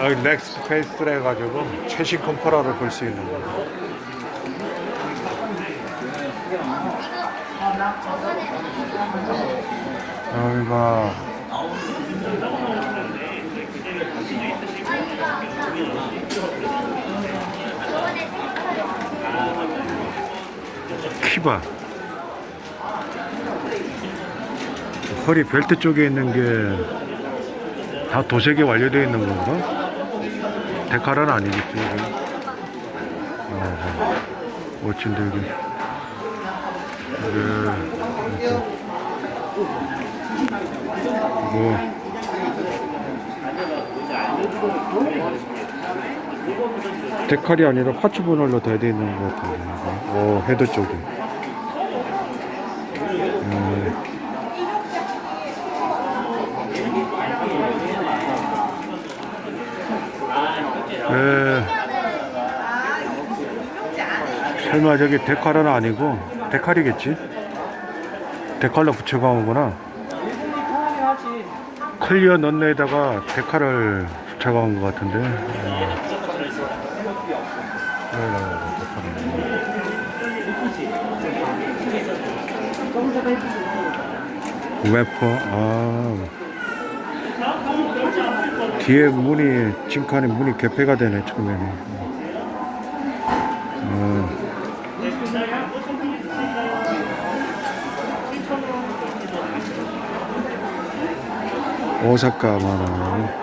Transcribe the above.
여기 넥스트 페이스를 해가지고 최신 컴퍼러를 볼 수 있는 거. 여기가 키바 허리 벨트 쪽에 있는 게 다 도색이 완료되어 있는 건가? 데칼은 아니겠지 여기. 아, 멋진데 여기 여기 이렇게. 뭐 데칼이 아니라 파츠 분할로 돼야 돼 있는 것 같은데 어 헤드 쪽에 에, 설마 저기 데칼은 아니고 데칼이겠지? 데칼로 붙여가는구나. 클리어 넌네에다가 데칼을 붙여간 것 같은데. 음. 웨퍼 아 뒤에 문이 징칸에 문이 개폐가 되네 처음에는 어. 오사카 만화